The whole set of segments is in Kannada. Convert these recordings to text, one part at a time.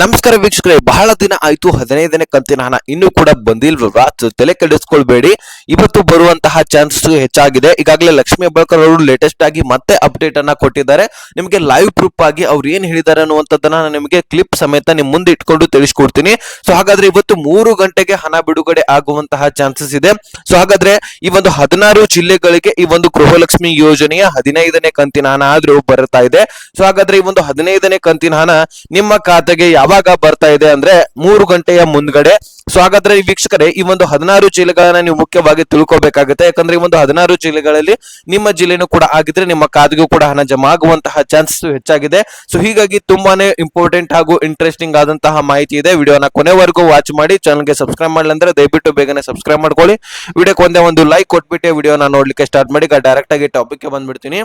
ನಮಸ್ಕಾರ ವೀಕ್ಷಕರೇ, ಬಹಳ ದಿನ ಆಯ್ತು, ಹದಿನೈದನೇ ಕಂತಿನ ಹಣ ಇನ್ನೂ ಕೂಡ ಬಂದಿಲ್ವಲ್ವಾ ತಲೆ ಕೆಡಿಸ್ಕೊಳ್ಬೇಡಿ. ಇವತ್ತು ಬರುವಂತಹ ಚಾನ್ಸ್ ಹೆಚ್ಚಾಗಿದೆ. ಈಗಾಗಲೇ ಲಕ್ಷ್ಮೀ ಹೆಬ್ಬಾಳ್ಕರ್ ಅವರು ಲೇಟೆಸ್ಟ್ ಆಗಿ ಮತ್ತೆ ಅಪ್ಡೇಟ್ ಅನ್ನ ಕೊಟ್ಟಿದ್ದಾರೆ. ನಿಮಗೆ ಲೈವ್ ಪ್ರೂಫ್ ಆಗಿ ಅವ್ರು ಏನ್ ಹೇಳಿದ್ದಾರೆ ಅನ್ನುವಂಥದ್ದನ್ನ ನಾನು ನಿಮಗೆ ಕ್ಲಿಪ್ ಸಮೇತ ನಿಮ್ ಮುಂದೆ ಇಟ್ಕೊಂಡು ತಿಳಿಸ್ಕೊಡ್ತೀನಿ. ಸೊ ಹಾಗಾದ್ರೆ ಇವತ್ತು ಮೂರು ಗಂಟೆಗೆ ಹಣ ಬಿಡುಗಡೆ ಆಗುವಂತಹ ಚಾನ್ಸಸ್ ಇದೆ. ಸೊ ಹಾಗಾದ್ರೆ ಈ ಒಂದು ಹದಿನಾರು ಜಿಲ್ಲೆಗಳಿಗೆ ಈ ಒಂದು ಗೃಹಲಕ್ಷ್ಮಿ ಯೋಜನೆಯ ಹದಿನೈದನೇ ಕಂತಿನ ಹಣ ಆದ್ರೂ ಬರ್ತಾ ಇದೆ. ಸೊ ಹಾಗಾದ್ರೆ ಈ ಒಂದು ಹದಿನೈದನೇ ಕಂತಿನ ಹಣ ನಿಮ್ಮ ಖಾತೆಗೆ ಯಾವಾಗ ಬರ್ತಾ ಇದೆ ಅಂದ್ರೆ ಮೂರು ಗಂಟೆಯ ಮುಂದ್ಗಡೆ. ಸೊ ಹಾಗಾದ್ರೆ ಈ ವೀಕ್ಷಕರೇ, ಈ ಒಂದು ಹದಿನಾರು ಜಿಲ್ಲೆಗಳನ್ನ ನೀವು ಮುಖ್ಯವಾಗಿ ತಿಳ್ಕೊಬೇಕಾಗುತ್ತೆ. ಯಾಕಂದ್ರೆ ಈ ಒಂದು ಹದಿನಾರು ಜಿಲ್ಲೆಗಳಲ್ಲಿ ನಿಮ್ಮ ಜಿಲ್ಲೆನೂ ಕೂಡ ಆಗಿದ್ರೆ ನಿಮ್ಮ ಖಾತೆಗೂ ಕೂಡ ಹಣ ಜಮಾ ಆಗುವಂತಹ ಚಾನ್ಸಸ್ ಹೆಚ್ಚಾಗಿದೆ. ಸೊ ಹೀಗಾಗಿ ತುಂಬಾನೇ ಇಂಪಾರ್ಟೆಂಟ್ ಹಾಗೂ ಇಂಟ್ರೆಸ್ಟಿಂಗ್ ಆದಂತಹ ಮಾಹಿತಿ ಇದೆ. ವಿಡಿಯೋನ ಕೊನೆವರೆಗೂ ವಾಚ್ ಮಾಡಿ ಚಾನಲ್ಗೆ ಸಬ್ಸ್ಕ್ರೈಬ್ ಮಾಡಲಿ ಅಂದ್ರೆ ದಯವಿಟ್ಟು ಬೇಗನೆ ಸಬ್ಸ್ಕ್ರೈಬ್ ಮಾಡ್ಕೊಳ್ಳಿ. ವಿಡಿಯೋಕ್ಕೆ ಒಂದೇ ಒಂದು ಲೈಕ್ ಕೊಟ್ಬಿಟ್ಟು, ವಿಡಿಯೋನ ನೋಡ್ಲಿಕ್ಕೆ ಸ್ಟಾರ್ಟ್ ಮಾಡಿ ಡೈರೆಕ್ಟ್ ಆಗಿ ಟಾಪಿಕ್ಗೆ ಬಂದ್ಬಿಡ್ತೀನಿ.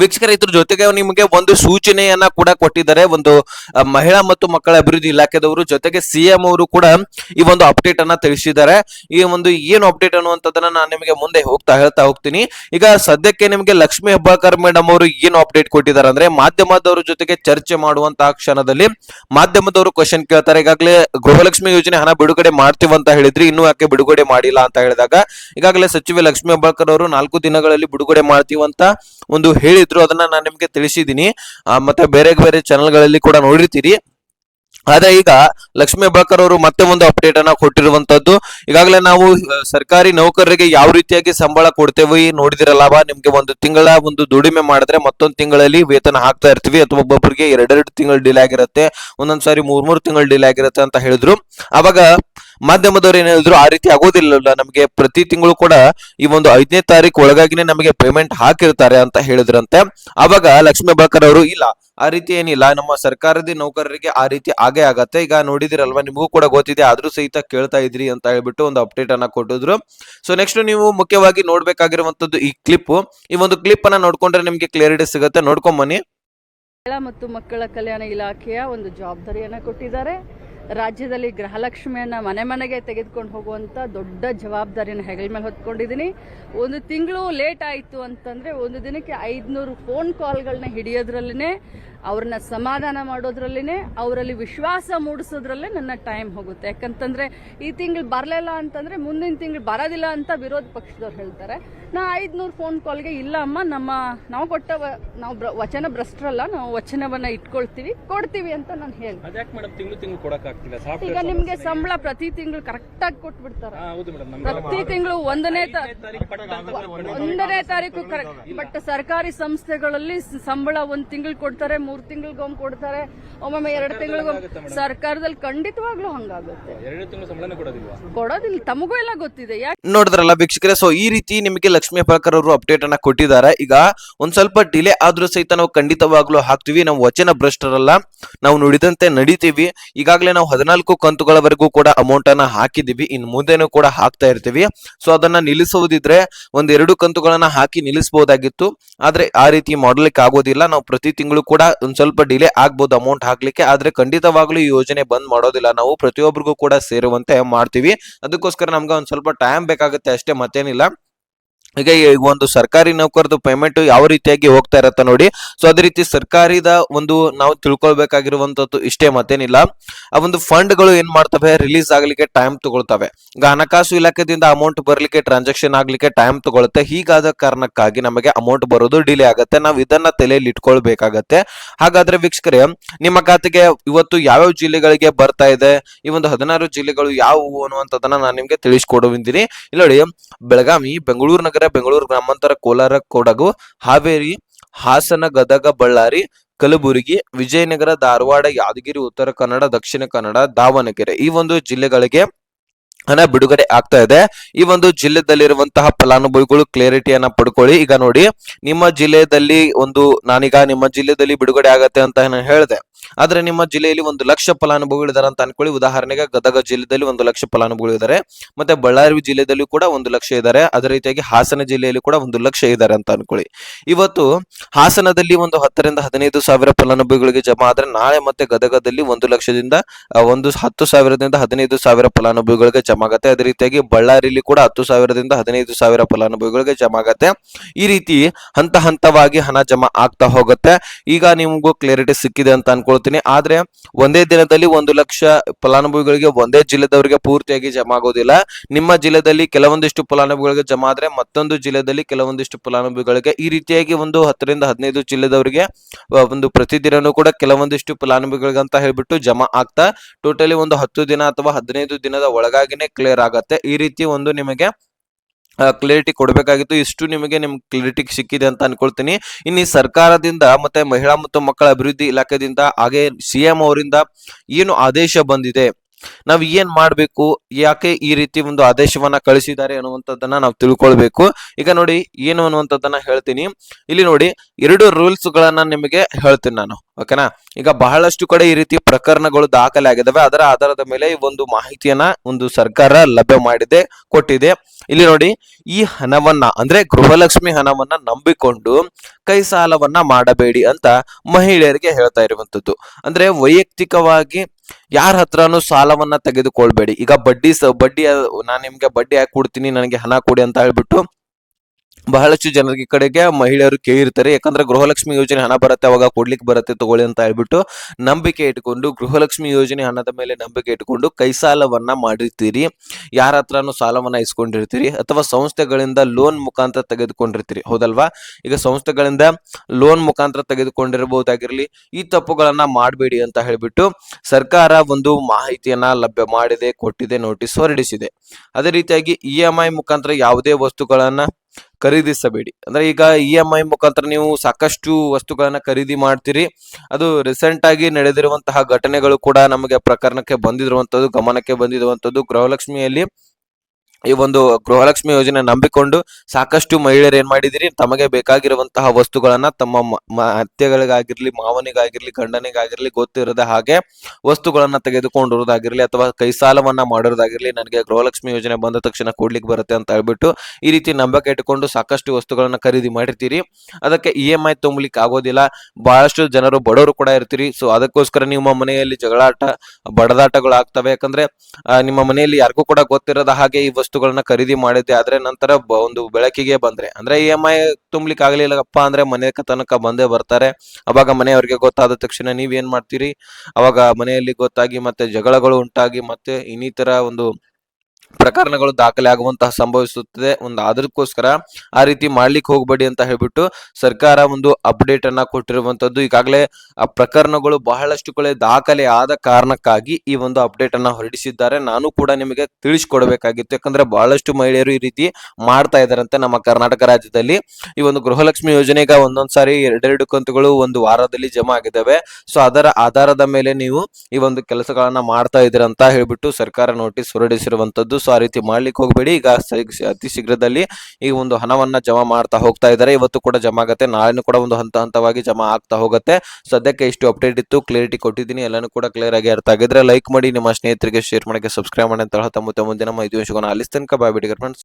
ವೀಕ್ಷಕರ ಇದ್ರ ಜೊತೆಗೆ ನಿಮಗೆ ಒಂದು ಸೂಚನೆಯನ್ನ ಕೂಡ ಕೊಟ್ಟಿದ್ದಾರೆ. ಒಂದು ಮಹಿಳಾ ಮತ್ತು ಮಕ್ಕಳ ಅಭಿವೃದ್ಧಿ ಇಲಾಖೆದವರು ಜೊತೆಗೆ ಸಿಎಂ ಅವರು ಕೂಡ ಈ ಒಂದು ಅಪ್ಡೇಟ್ ಅನ್ನ ತಿಳಿಸಿದ್ದಾರೆ. ಈ ಒಂದು ಏನು ಅಪ್ಡೇಟ್ ಅನ್ನುವಂಥದ್ದನ್ನ ನಾನು ನಿಮಗೆ ಮುಂದೆ ಹೋಗ್ತಾ ಹೇಳ್ತಾ ಹೋಗ್ತೀನಿ. ಈಗ ಸದ್ಯಕ್ಕೆ ನಿಮಗೆ ಲಕ್ಷ್ಮಿ ಹೆಬ್ಬಾಳ್ಕರ್ ಮೇಡಮ್ ಅವರು ಏನು ಅಪ್ಡೇಟ್ ಕೊಟ್ಟಿದ್ದಾರೆ ಅಂದ್ರೆ ಮಾಧ್ಯಮದವರ ಜೊತೆಗೆ ಚರ್ಚೆ ಮಾಡುವಂತಹ ಕ್ಷಣದಲ್ಲಿ ಮಾಧ್ಯಮದವರು ಕ್ವಶನ್ ಕೇಳ್ತಾರೆ. ಈಗಾಗಲೇ ಗೃಹಲಕ್ಷ್ಮಿ ಯೋಜನೆ ಹಣ ಬಿಡುಗಡೆ ಮಾಡ್ತೀವಂತ ಹೇಳಿದ್ರಿ, ಇನ್ನೂ ಯಾಕೆ ಬಿಡುಗಡೆ ಮಾಡಿಲ್ಲ ಅಂತ ಹೇಳಿದಾಗ, ಈಗಾಗಲೇ ಸಚಿವೆ ಲಕ್ಷ್ಮಿ ಹೆಬ್ಬಾಳ್ಕರ್ ಅವರು ನಾಲ್ಕು ದಿನಗಳಲ್ಲಿ ಬಿಡುಗಡೆ ಮಾಡ್ತೀವಂತ ಒಂದು ಹೇಳಿದ್ರು ಅದನ್ನ ನಾನು ನಿಮ್ಗೆ ತಿಳಿಸಿದ್ದೀನಿ ಆ, ಮತ್ತೆ ಬೇರೆ ಬೇರೆ ಚಾನೆಲ್ಗಳಲ್ಲಿ ಕೂಡ ನೋಡಿರ್ತೀರಿ. ಆದ್ರೆ ಈಗ ಲಕ್ಷ್ಮೀ ಹೆಬ್ಬಾಳ್ಕರ್ ಅವರು ಮತ್ತೆ ಒಂದು ಅಪ್ಡೇಟ್ ಅನ್ನ ಕೊಟ್ಟಿರುವಂತದ್ದು. ಈಗಾಗಲೇ ನಾವು ಸರ್ಕಾರಿ ನೌಕರರಿಗೆ ಯಾವ ರೀತಿಯಾಗಿ ಸಂಬಳ ಕೊಡ್ತೇವೆ ನೋಡಿದಿರಲ್ಲವಾ ನಿಮ್ಗೆ ಒಂದು ತಿಂಗಳ ಒಂದು ದುಡಿಮೆ ಮಾಡಿದ್ರೆ ಮತ್ತೊಂದು ತಿಂಗಳಲ್ಲಿ ವೇತನ ಹಾಕ್ತಾ ಇರ್ತೀವಿ. ಅಥವಾ ಒಬ್ಬೊಬ್ಬರಿಗೆ ಎರಡೆರಡು ತಿಂಗಳು ಡಿಲೇ ಆಗಿರುತ್ತೆ ಒಂದೊಂದ್ ಸಾರಿ ಮೂರ್ ಮೂರು ತಿಂಗಳು ಡಿಲೇ ಆಗಿರುತ್ತೆ ಅಂತ ಹೇಳಿದ್ರು. ಅವಾಗ ಮಾಧ್ಯಮದವ್ರು ಏನಿದ್ರು ಆ ರೀತಿ ಆಗೋದಿಲ್ಲ ನಮಗೆ ಪ್ರತಿ ತಿಂಗಳು ಕೂಡ ಈ ಒಂದು ಐದನೇ ತಾರೀಕು ಒಳಗಾಗಿನೇ ನಮಗೆ ಪೇಮೆಂಟ್ ಹಾಕಿರ್ತಾರೆ ಅಂತ ಹೇಳಿದ್ರಂತೆ. ಅವಾಗ ಲಕ್ಷ್ಮೀ ಹೆಬ್ಬಾಳ್ಕರ್ ಅವರು, ಇಲ್ಲ, ಆ ರೀತಿ ಏನಿಲ್ಲ. ನಮ್ಮ ಸರ್ಕಾರದ ನೌಕರರಿಗೆ ಆ ರೀತಿ ಆಗೇ ಆಗತ್ತೆ. ಈಗ ನೋಡಿದಿರಲ್ವಾ, ನಿಮಗೂ ಕೂಡ ಗೊತ್ತಿದೆ, ಆದ್ರೂ ಸಹಿತ ಕೇಳ್ತಾ ಇದ್ರಿ ಅಂತ ಹೇಳ್ಬಿಟ್ಟು ಒಂದು ಅಪ್ಡೇಟ್ ಅನ್ನ ಕೊಟ್ಟಿದ್ರು. ಸೊ ನೆಕ್ಸ್ಟ್ ನೀವು ಮುಖ್ಯವಾಗಿ ನೋಡ್ಬೇಕಾಗಿರುವಂತದ್ದು ಈ ಕ್ಲಿಪ್ ಈ ಒಂದು ಕ್ಲಿಪ್ ಅನ್ನ ನೋಡ್ಕೊಂಡ್ರೆ ನಿಮ್ಗೆ ಕ್ಲಿಯರಿಟಿ ಸಿಗುತ್ತೆ. ನೋಡ್ಕೊಂಬನ್ನಿ ಮತ್ತು ಮಕ್ಕಳ ಕಲ್ಯಾಣ ಇಲಾಖೆಯ ಒಂದು ಜವಾಬ್ದಾರಿಯನ್ನ ಕೊಟ್ಟಿದ್ದಾರೆ. ರಾಜ್ಯದಲ್ಲಿ ಗೃಹಲಕ್ಷ್ಮಿಯನ್ನು ಮನೆ ಮನೆಗೆ ತೆಗೆದುಕೊಂಡು ಹೋಗುವಂಥ ದೊಡ್ಡ ಜವಾಬ್ದಾರಿನ ಹೆಗಲ ಮೇಲೆ ಹೊತ್ಕೊಂಡಿದ್ದೀನಿ. ಒಂದು ತಿಂಗಳು ಲೇಟ್ ಆಯಿತು ಅಂತಂದರೆ ಒಂದು ದಿನಕ್ಕೆ ಐದುನೂರು ಫೋನ್ ಕಾಲ್ಗಳನ್ನ ಹಿಡಿಯೋದ್ರಲ್ಲೇ ಅವ್ರನ್ನ ಸಮಾಧಾನ ಮಾಡೋದ್ರಲ್ಲೇ ಅವರಲ್ಲಿ ವಿಶ್ವಾಸ ಮೂಡಿಸೋದ್ರಲ್ಲೇ ನನ್ನ ಟೈಮ್ ಹೋಗುತ್ತೆ. ಯಾಕಂತಂದರೆ ಈ ತಿಂಗಳು ಬರಲಿಲ್ಲ ಅಂತಂದರೆ ಮುಂದಿನ ತಿಂಗಳು ಬರೋದಿಲ್ಲ ಅಂತ ವಿರೋಧ ಪಕ್ಷದವ್ರು ಹೇಳ್ತಾರೆ. ನಾ ಐದುನೂರು ಫೋನ್ ಕಾಲ್ಗೆ ಇಲ್ಲ ಅಮ್ಮ, ನಮ್ಮ ನಾವು ಕೊಟ್ಟ ನಾವು ವಚನ ಭ್ರಷ್ಟರಲ್ಲ, ನಾವು ವಚನವನ್ನು ಇಟ್ಕೊಳ್ತೀವಿ, ಕೊಡ್ತೀವಿ ಅಂತ ನಾನು ಹೇಳಿ ಈಗ ನಿಮ್ಗೆ ಸಂಬಳ ಪ್ರತಿ ತಿಂಗಳು ಕರೆಕ್ಟ್ ಆಗಿ ಹೌದು ಮೇಡಮ್ ಪ್ರತಿ ತಿಂಗಳು ಒಂದನೇ ಒಂದನೇ ತಾರೀಕು ಕರೆಕ್ಟ್ ಬಟ್ ಸರ್ಕಾರಿ ಸಂಸ್ಥೆಗಳಲ್ಲಿ ಸಂಬಳ ಒಂದ್ ತಿಂಗಳು ಕೊಡ್ತಾರೆ ಮೂರ್ ತಿಂಗಳಿಗೊಮ್ಮೆ ಕೊಡ್ತಾರೆ ಒಮ್ಮೊಮ್ಮೆ ಎರಡು ತಿಂಗಳಿಗೊಮ್ಮೆ ಸರ್ಕಾರದಲ್ಲಿ ಖಂಡಿತವಾಗ್ಲೂ ಹಂಗಾಗುತ್ತೆ. ಎರಡು ತಿಂಗಳು ಸಂಬಳನೇ ಕೊಡೋದಿಲ್ವಾ? ಕೊಡೋದಿಲ್ಲ ತಮಗೂ ಎಲ್ಲ ಗೊತ್ತಿದೆ. ಯಾಕೆ ನೋಡಿದ್ರಲ್ಲ ವೀಕ್ಷಕರೇ ಸೊ ಈ ರೀತಿ ನಿಮಗೆ ಲಕ್ಷ್ಮೀ ಹೆಬ್ಬಾಳ್ಕರ್ ಅವರು ಅಪ್ಡೇಟ್ ಅನ್ನ ಕೊಟ್ಟಿದ್ದಾರೆ. ಈಗ ಒಂದ್ ಸ್ವಲ್ಪ ಡಿಲೇ ಆದ್ರೂ ಸಹಿತ ನಾವು ಖಂಡಿತವಾಗ್ಲೂ ಹಾಕ್ತಿವಿ. ನಾವು ವಚನ ಭ್ರಷ್ಟರಲ್ಲ ನಾವು ನುಡಿದಂತೆ ನಡಿತೀವಿ. ಈಗಾಗಲೇ ನಾವು ಹದಿನಾಲ್ಕು ಕಂತುಗಳವರೆಗೂ ಕೂಡ ಅಮೌಂಟ್ ಅನ್ನ ಹಾಕಿದೀವಿ ಇನ್ ಮುಂದೆನೂ ಕೂಡ ಹಾಕ್ತಾ ಇರ್ತೀವಿ. ಸೊ ಅದನ್ನ ನಿಲ್ಲಿಸೋದಿದ್ರೆ ಒಂದೆರಡು ಕಂತುಗಳನ್ನ ಹಾಕಿ ನಿಲ್ಲಿಸಬಹುದಾಗಿತ್ತು ಆದ್ರೆ ಆ ರೀತಿ ಮಾಡಲಿಕ್ಕೆ ಆಗೋದಿಲ್ಲ. ನಾವು ಪ್ರತಿ ತಿಂಗಳು ಕೂಡ ಒಂದ್ ಸ್ವಲ್ಪ ಡಿಲೇ ಆಗ್ಬಹುದು ಅಮೌಂಟ್ ಹಾಕ್ಲಿಕ್ಕೆ. ಆದ್ರೆ ಖಂಡಿತವಾಗ್ಲೂ ಈ ಯೋಜನೆ ಬಂದ್ ಮಾಡೋದಿಲ್ಲ. ನಾವು ಪ್ರತಿಯೊಬ್ಬರಿಗೂ ಕೂಡ ಸೇರುವಂತೆ ಮಾಡ್ತೀವಿ. ಅದಕ್ಕೋಸ್ಕರ ನಮ್ಗೆ ಒಂದ್ ಸ್ವಲ್ಪ ಟೈಮ್ ಬೇಕಾಗುತ್ತೆ. ಅಷ್ಟೇ ಮತ್ತೇನಿಲ್ಲ. ಈಗ ಈ ಒಂದು ಸರ್ಕಾರಿ ನೌಕರದು ಪೇಮೆಂಟ್ ಯಾವ ರೀತಿಯಾಗಿ ಹೋಗ್ತಾ ಇರತ್ತ ನೋಡಿ. ಸೊ ಅದೇ ರೀತಿ ಸರ್ಕಾರದ ಒಂದು ನಾವು ತಿಳ್ಕೊಳ್ಬೇಕಾಗಿರುವಂತದ್ದು ಇಷ್ಟೇ ಮತ್ತೇನಿಲ್ಲ. ಆ ಒಂದು ಫಂಡ್ಗಳು ಏನ್ ಮಾಡ್ತವೆ? ರಿಲೀಸ್ ಆಗ್ಲಿಕ್ಕೆ ಟೈಮ್ ತಗೊಳ್ತವೆ. ಈಗ ಹಣಕಾಸು ಇಲಾಖೆದಿಂದ ಅಮೌಂಟ್ ಬರ್ಲಿಕ್ಕೆ ಟ್ರಾನ್ಸಾಕ್ಷನ್ ಆಗ್ಲಿಕ್ಕೆ ಟೈಮ್ ತಗೊಳುತ್ತೆ. ಹೀಗಾದ ಕಾರಣಕ್ಕಾಗಿ ನಮಗೆ ಅಮೌಂಟ್ ಬರೋದು ಡಿಲೇ ಆಗುತ್ತೆ. ನಾವು ಇದನ್ನ ತಲೆಯಲ್ಲಿ ಇಟ್ಕೊಳ್ಬೇಕಾಗತ್ತೆ. ಹಾಗಾದ್ರೆ ವೀಕ್ಷಕರೇ, ನಿಮ್ಮ ಖಾತೆಗೆ ಇವತ್ತು ಯಾವ್ಯಾವ ಜಿಲ್ಲೆಗಳಿಗೆ ಬರ್ತಾ ಇದೆ? ಈ ಒಂದು ಹದಿನಾರು ಜಿಲ್ಲೆಗಳು ಯಾವುವು ಅನ್ನುವಂಥದ್ದನ್ನ ನಾನು ನಿಮ್ಗೆ ತಿಳಿಸ್ಕೊಡುವಿದ್ದೀನಿ ಇಲ್ಲಿ ನೋಡಿ, ಬೆಳಗಾವಿ, ಬೆಂಗಳೂರು ನಗರ ಬೆಂಗಳೂರು ಗ್ರಾಮಾಂತರ, ಕೋಲಾರ, ಕೊಡಗು, ಹಾವೇರಿ, ಹಾಸನ, ಗದಗ, ಬಳ್ಳಾರಿ, ಕಲಬುರಗಿ, ವಿಜಯನಗರ, ಧಾರವಾಡ, ಯಾದಗಿರಿ, ಉತ್ತರ ಕನ್ನಡ, ದಕ್ಷಿಣ ಕನ್ನಡ, ದಾವಣಗೆರೆ ಈ ಒಂದು ಜಿಲ್ಲೆಗಳಿಗೆ ಹಣ ಬಿಡುಗಡೆ ಆಗ್ತಾ ಇದೆ. ಈ ಒಂದು ಜಿಲ್ಲೆದಲ್ಲಿರುವಂತಹ ಫಲಾನುಭವಿಗಳು ಕ್ಲಿಯರಿಟಿಯನ್ನ ಪಡ್ಕೊಳ್ಳಿ. ಈಗ ನೋಡಿ, ನಿಮ್ಮ ಜಿಲ್ಲೆಯಲ್ಲಿ ಒಂದು ನಾನೀಗ ನಿಮ್ಮ ಜಿಲ್ಲೆಯಲ್ಲಿ ಬಿಡುಗಡೆ ಆಗತ್ತೆ ಅಂತ ನಾನು ಹೇಳಿದೆ. ಆದ್ರೆ ನಿಮ್ಮ ಜಿಲ್ಲೆಯಲ್ಲಿ ಒಂದು ಲಕ್ಷ ಫಲಾನುಭವಿಗಳಿದ್ದಾರೆ ಅಂತ ಅನ್ಕೊಳ್ಳಿ. ಉದಾಹರಣೆಗೆ ಗದಗ ಜಿಲ್ಲೆಯಲ್ಲಿ ಒಂದು ಲಕ್ಷ ಫಲಾನುಭವಿಗಳಿದ್ದಾರೆ ಮತ್ತೆ ಬಳ್ಳಾರಿ ಜಿಲ್ಲೆಯಲ್ಲೂ ಕೂಡ ಒಂದು ಲಕ್ಷ ಇದ್ದಾರೆ ಅದೇ ರೀತಿಯಾಗಿ ಹಾಸನ ಜಿಲ್ಲೆಯಲ್ಲಿ ಕೂಡ ಒಂದು ಲಕ್ಷ ಇದ್ದಾರೆ ಅಂತ ಅನ್ಕೊಳ್ಳಿ. ಇವತ್ತು ಹಾಸನದಲ್ಲಿ ಒಂದು ಹತ್ತರಿಂದ ಹದಿನೈದು ಸಾವಿರ ಫಲಾನುಭವಿಗಳಿಗೆ ಜಮಾ ಆದ್ರೆ ನಾಳೆ ಮತ್ತೆ ಗದಗದಲ್ಲಿ ಒಂದು ಲಕ್ಷದಿಂದ ಒಂದು ಹತ್ತು ಸಾವಿರದಿಂದ ಹದಿನೈದು ಸಾವಿರ ಫಲಾನುಭವಿಗಳಿಗೆ ಜಮಾ ಆಗತ್ತೆ. ಅದೇ ರೀತಿಯಾಗಿ ಬಳ್ಳಾರಿಯಲ್ಲಿ ಕೂಡ ಹತ್ತು ಸಾವಿರದಿಂದ ಹದಿನೈದು ಸಾವಿರ ಫಲಾನುಭವಿಗಳಿಗೆ ಜಮಾ ಆಗತ್ತೆ. ಈ ರೀತಿ ಹಂತ ಹಂತವಾಗಿ ಹಣ ಜಮಾ ಆಗ್ತಾ ಹೋಗುತ್ತೆ. ಈಗ ನಿಮಗೂ ಕ್ಲಾರಿಟಿ ಸಿಕ್ಕಿದೆ ಅಂತ ಅನ್ಕೊಳ್ಳಿ ತಿಳ್ಕೊಳ್ತೀನಿ ಆದ್ರೆ ಒಂದೇ ದಿನದಲ್ಲಿ ಒಂದು ಲಕ್ಷ ಫಲಾನುಭವಿಗಳಿಗೆ ಒಂದೇ ಜಿಲ್ಲೆದವರಿಗೆ ಪೂರ್ತಿಯಾಗಿ ಜಮಾ ಆಗೋದಿಲ್ಲ. ನಿಮ್ಮ ಜಿಲ್ಲೆದಲ್ಲಿ ಕೆಲವೊಂದಿಷ್ಟು ಫಲಾನುಭವಿಗಳಿಗೆ ಜಮಾ ಆದ್ರೆ ಮತ್ತೊಂದು ಜಿಲ್ಲೆದಲ್ಲಿ ಕೆಲವೊಂದಿಷ್ಟು ಫಲಾನುಭವಿಗಳಿಗೆ ಈ ರೀತಿಯಾಗಿ ಒಂದು ಹತ್ತರಿಂದ ಹದಿನೈದು ಜಿಲ್ಲೆದವರಿಗೆ ಒಂದು ಪ್ರತಿದಿನನೂ ಕೂಡ ಕೆಲವೊಂದಿಷ್ಟು ಫಲಾನುಭವಿಗಳಿಗೆ ಅಂತ ಹೇಳ್ಬಿಟ್ಟು ಜಮಾ ಆಗ್ತಾ ಟೋಟಲಿ ಒಂದು ಹತ್ತು ದಿನ ಅಥವಾ ಹದಿನೈದು ದಿನದ ಒಳಗಾಗಿನೇ ಕ್ಲಿಯರ್ ಆಗತ್ತೆ. ಈ ರೀತಿ ಒಂದು ನಿಮಗೆ ಕ್ಲಿಯರಿಟಿ ಕೊಡಬೇಕಾಗಿತ್ತು. ಇಷ್ಟು ನಿಮಗೆ ನಿಮ್ ಕ್ಲಿಯರಿಟಿ ಸಿಕ್ಕಿದೆ ಅಂತ ಅನ್ಕೊಳ್ತೀನಿ. ಇನ್ನು ಸರ್ಕಾರದಿಂದ ಮತ್ತೆ ಮಹಿಳಾ ಮತ್ತು ಮಕ್ಕಳ ಅಭಿವೃದ್ಧಿ ಇಲಾಖೆದಿಂದ ಹಾಗೆ ಸಿಎಂ ಅವರಿಂದ ಏನು ಆದೇಶ ಬಂದಿದೆ? ನಾವ್ ಏನ್ ಮಾಡಬೇಕು, ಯಾಕೆ ಈ ರೀತಿ ಒಂದು ಆದೇಶವನ್ನ ಕಳಿಸಿದ್ದಾರೆ ಅನ್ನುವಂಥದ್ದನ್ನ ನಾವು ತಿಳ್ಕೊಳ್ಬೇಕು. ಈಗ ನೋಡಿ, ಏನು ಅನ್ನುವಂಥದ್ದನ್ನ ಹೇಳ್ತೀನಿ. ಇಲ್ಲಿ ನೋಡಿ, ಎರಡು ರೂಲ್ಸ್ ಗಳನ್ನ ನಿಮಗೆ ಹೇಳ್ತೀನಿ ನಾನು, ಓಕೆನಾ? ಈಗ ಬಹಳಷ್ಟು ಕಡೆ ಈ ರೀತಿ ಪ್ರಕರಣಗಳು ದಾಖಲೆ ಆಗಿದಾವೆ. ಅದರ ಆಧಾರದ ಮೇಲೆ ಈ ಒಂದು ಮಾಹಿತಿಯನ್ನ ಒಂದು ಸರ್ಕಾರ ಲಭ್ಯ ಮಾಡಿದೆ, ಕೊಟ್ಟಿದೆ. ಇಲ್ಲಿ ನೋಡಿ, ಈ ಹಣವನ್ನ, ಅಂದ್ರೆ ಗೃಹಲಕ್ಷ್ಮಿ ಹಣವನ್ನ ನಂಬಿಕೊಂಡು ಕೈ ಸಾಲವನ್ನ ಮಾಡಬೇಡಿ ಅಂತ ಮಹಿಳೆಯರಿಗೆ ಹೇಳ್ತಾ ಇರುವಂತದ್ದು ಅಂದ್ರೆ ವೈಯಕ್ತಿಕವಾಗಿ ಯಾರ ಹತ್ರನು ಸಾಲವನ್ನ ತೆಗೆದುಕೊಳ್ಬೇಡಿ. ಈಗ ಬಡ್ಡಿ ಬಡ್ಡಿ ನಾನು ನಿಮ್ಗೆ ಬಡ್ಡಿ ಹಾಕಿ ಕೊಡ್ತೀನಿ ನನಗೆ ಹಣ ಕೊಡಿ ಅಂತ ಹೇಳ್ಬಿಟ್ಟು ಬಹಳಷ್ಟು ಜನರಿಗೆ ಕಡೆಗೆ ಮಹಿಳೆಯರು ಕೇಳಿರ್ತಾರೆ. ಯಾಕಂದ್ರೆ ಗೃಹಲಕ್ಷ್ಮಿ ಯೋಜನೆ ಹಣ ಬರುತ್ತೆ, ಅವಾಗ ಕೊಡ್ಲಿಕ್ಕೆ ಬರುತ್ತೆ ತಗೊಳ್ಳಿ ಅಂತ ಹೇಳ್ಬಿಟ್ಟು ನಂಬಿಕೆ ಇಟ್ಕೊಂಡು, ಗೃಹಲಕ್ಷ್ಮಿ ಯೋಜನೆ ಹಣದ ಮೇಲೆ ನಂಬಿಕೆ ಇಟ್ಕೊಂಡು ಕೈ ಸಾಲವನ್ನ ಮಾಡಿರ್ತೀರಿ. ಯಾರ ಹತ್ರನೂ ಸಾಲವನ್ನ ಇಸ್ಕೊಂಡಿರ್ತೀರಿ ಅಥವಾ ಸಂಸ್ಥೆಗಳಿಂದ ಲೋನ್ ಮುಖಾಂತರ ತೆಗೆದುಕೊಂಡಿರ್ತೀರಿ. ಹೌದಲ್ವಾ? ಈಗ ಸಂಸ್ಥೆಗಳಿಂದ ಲೋನ್ ಮುಖಾಂತರ ತೆಗೆದುಕೊಂಡಿರಬಹುದಾಗಿರ್ಲಿ, ಈ ತಪ್ಪುಗಳನ್ನ ಮಾಡಬೇಡಿ ಅಂತ ಹೇಳ್ಬಿಟ್ಟು ಸರ್ಕಾರ ಒಂದು ಮಾಹಿತಿಯನ್ನ ಲಭ್ಯ ಮಾಡಿದೆ, ಕೊಟ್ಟಿದೆ, ನೋಟಿಸ್ ಹೊರಡಿಸಿದೆ. ಅದೇ ರೀತಿಯಾಗಿ ಇ ಎಂ ಐ ಮುಖಾಂತರ ಯಾವುದೇ ವಸ್ತುಗಳನ್ನ ಖರೀದಿಸಬೇಡಿ. ಅಂದ್ರೆ ಈಗ ಇ ಎಂ ಐ ಮುಖಾಂತರ ನೀವು ಸಾಕಷ್ಟು ವಸ್ತುಗಳನ್ನ ಖರೀದಿ ಮಾಡ್ತೀರಿ. ಅದು ರೀಸೆಂಟ್ ಆಗಿ ನಡೆದಿರುವಂತಹ ಘಟನೆಗಳು ಕೂಡ ನಮಗೆ ಪ್ರಕರಣಕ್ಕೆ ಬಂದಿರುವಂತದ್ದು ಗಮನಕ್ಕೆ ಬಂದಿರುವಂತದ್ದು ಗೃಹಲಕ್ಷ್ಮಿಯಲ್ಲಿ ಈ ಒಂದು ಗೃಹಲಕ್ಷ್ಮಿ ಯೋಜನೆ ನಂಬಿಕೊಂಡು ಸಾಕಷ್ಟು ಮಹಿಳೆಯರು ಏನ್ ಮಾಡಿದಿರಿ? ತಮಗೆ ಬೇಕಾಗಿರುವಂತಹ ವಸ್ತುಗಳನ್ನ ತಮ್ಮ ಅತ್ತೆಗಳಿಗಾಗಿರ್ಲಿ, ಮಾವನಿಗಾಗಿರ್ಲಿ, ಗಂಡನಿಗಾಗಿರ್ಲಿ ಗೊತ್ತಿರದ ಹಾಗೆ ವಸ್ತುಗಳನ್ನ ತೆಗೆದುಕೊಂಡಿರೋದಾಗಿರ್ಲಿ ಅಥವಾ ಕೈ ಸಾಲವನ್ನ ಮಾಡಿರೋದಾಗಿರ್ಲಿ ನನಗೆ ಗೃಹಲಕ್ಷ್ಮಿ ಯೋಜನೆ ಬಂದ ತಕ್ಷಣ ಕೊಡ್ಲಿಕ್ಕೆ ಬರುತ್ತೆ ಅಂತ ಹೇಳ್ಬಿಟ್ಟು ಈ ರೀತಿ ನಂಬಿಕೆ ಇಟ್ಟುಕೊಂಡು ಸಾಕಷ್ಟು ವಸ್ತುಗಳನ್ನ ಖರೀದಿ ಮಾಡಿರ್ತೀರಿ. ಅದಕ್ಕೆ ಇ ಎಂ ಐ ತುಂಬಲಿಕ್ಕೆ ಆಗೋದಿಲ್ಲ. ಬಹಳಷ್ಟು ಜನರು ಬಡವರು ಕೂಡ ಇರ್ತೀರಿ. ಸೊ ಅದಕ್ಕೋಸ್ಕರ ನಿಮ್ಮ ಮನೆಯಲ್ಲಿ ಜಗಳಾಟ ಬಡದಾಟಗಳು ಆಗ್ತವೆ ಯಾಕಂದ್ರೆ ನಿಮ್ಮ ಮನೆಯಲ್ಲಿ ಯಾರಿಗೂ ಕೂಡ ಗೊತ್ತಿರದ ಹಾಗೆ ಈ ವಸ್ತುಗಳನ್ನ ಖರೀದಿ ಮಾಡಿದ್ದೆ, ಆದ್ರೆ ನಂತರ ಒಂದು ಬೆಳಕಿಗೆ ಬಂದ್ರೆ, ಅಂದ್ರೆ ಇ ಎಂ ಐ ತುಂಬಲಿಕ್ಕೆ ಆಗ್ಲಿಲ್ಲಪ್ಪ ಅಂದ್ರೆ ಮನೆ ತನಕ ಬಂದೇ ಬರ್ತಾರೆ. ಅವಾಗ ಮನೆಯವರಿಗೆ ಗೊತ್ತಾದ ತಕ್ಷಣ ನೀವೇನ್ ಮಾಡ್ತೀರಿ? ಅವಾಗ ಮನೆಯಲ್ಲಿ ಗೊತ್ತಾಗಿ ಮತ್ತೆ ಜಗಳಗಳು ಉಂಟಾಗಿ ಮತ್ತೆ ಇನ್ನಿತರ ಒಂದು ಪ್ರಕರಣಗಳು ದಾಖಲೆ ಆಗುವಂತಹ ಸಂಭವಿಸುತ್ತದೆ. ಒಂದು ಅದಕ್ಕೋಸ್ಕರ ಆ ರೀತಿ ಮಾಡ್ಲಿಕ್ಕೆ ಹೋಗಬೇಡಿ ಅಂತ ಹೇಳ್ಬಿಟ್ಟು ಸರ್ಕಾರ ಒಂದು ಅಪ್ಡೇಟ್ ಅನ್ನ ಕೊಟ್ಟಿರುವಂತದ್ದು. ಈಗಾಗಲೇ ಆ ಪ್ರಕರಣಗಳು ಬಹಳಷ್ಟು ಕಡೆ ದಾಖಲೆ ಆದ ಕಾರಣಕ್ಕಾಗಿ ಈ ಒಂದು ಅಪ್ಡೇಟ್ ಅನ್ನ ಹೊರಡಿಸಿದ್ದಾರೆ. ನಾನು ಕೂಡ ನಿಮಗೆ ತಿಳಿಸ್ಕೊಡ್ಬೇಕಾಗಿತ್ತು. ಯಾಕಂದ್ರೆ ಬಹಳಷ್ಟು ಮಹಿಳೆಯರು ಈ ರೀತಿ ಮಾಡ್ತಾ ಇದಾರಂತೆ ನಮ್ಮ ಕರ್ನಾಟಕ ರಾಜ್ಯದಲ್ಲಿ. ಈ ಒಂದು ಗೃಹಲಕ್ಷ್ಮಿ ಯೋಜನೆಗ ಒಂದೊಂದ್ಸಾರಿ ಎರಡೆರಡು ಕಂತುಗಳು ಒಂದು ವಾರದಲ್ಲಿ ಜಮಾ ಆಗಿದ್ದಾವೆ. ಸೊ ಅದರ ಆಧಾರದ ಮೇಲೆ ನೀವು ಈ ಒಂದು ಕೆಲಸಗಳನ್ನ ಮಾಡ್ತಾ ಇದೀರ ಅಂತ ಹೇಳ್ಬಿಟ್ಟು ಸರ್ಕಾರ ನೋಟಿಸ್ ಹೊರಡಿಸಿರುವಂತದ್ದು. ಸೊ ಆ ರೀತಿ ಮಾಡ್ಲಿಕ್ಕೆ ಹೋಗಬೇಡಿ. ಈಗ ಅತಿ ಶೀಘ್ರದಲ್ಲಿ ಈ ಒಂದು ಹಣವನ್ನ ಜಮಾ ಮಾಡ್ತಾ ಹೋಗ್ತಾ ಇದ್ದಾರೆ. ಇವತ್ತು ಕೂಡ ಜಮಾ ಆಗುತ್ತೆ ನಾಳೆನೂ ಕೂಡ ಒಂದು ಹಂತ ಹಂತವಾಗಿ ಜಮಾ ಆಗ್ತಾ ಹೋಗುತ್ತೆ. ಸದ್ಯಕ್ಕೆ ಇಷ್ಟು ಅಪ್ಡೇಟ್ ಇತ್ತು. ಕ್ಲಿಯರಿಟಿ ಕೊಟ್ಟಿದ್ದೀನಿ. ಎಲ್ಲನೂ ಕೂಡ ಕ್ಲಿಯರ್ ಆಗಿ ಅರ್ಥ ಆಗಿದ್ರೆ ಲೈಕ್ ಮಾಡಿ. ನಿಮ್ಮ ಸ್ನೇಹಿತರಿಗೆ ಶೇರ್ ಮಾಡಿ ಸಬ್ಸ್ಕ್ರೈಬ್ ಮಾಡಿ ಅಂತ ಹೇಳ್ತಾ. ಮುಂದೆ ಮುಂದಿನ ಐದು ನಿಮಿಷಗಳನ್ನ ಅಲ್ಲಿ ತನಕ. ಬಾಯ್ ಬಿಡಿ ಫ್ರೆಂಡ್ಸ್.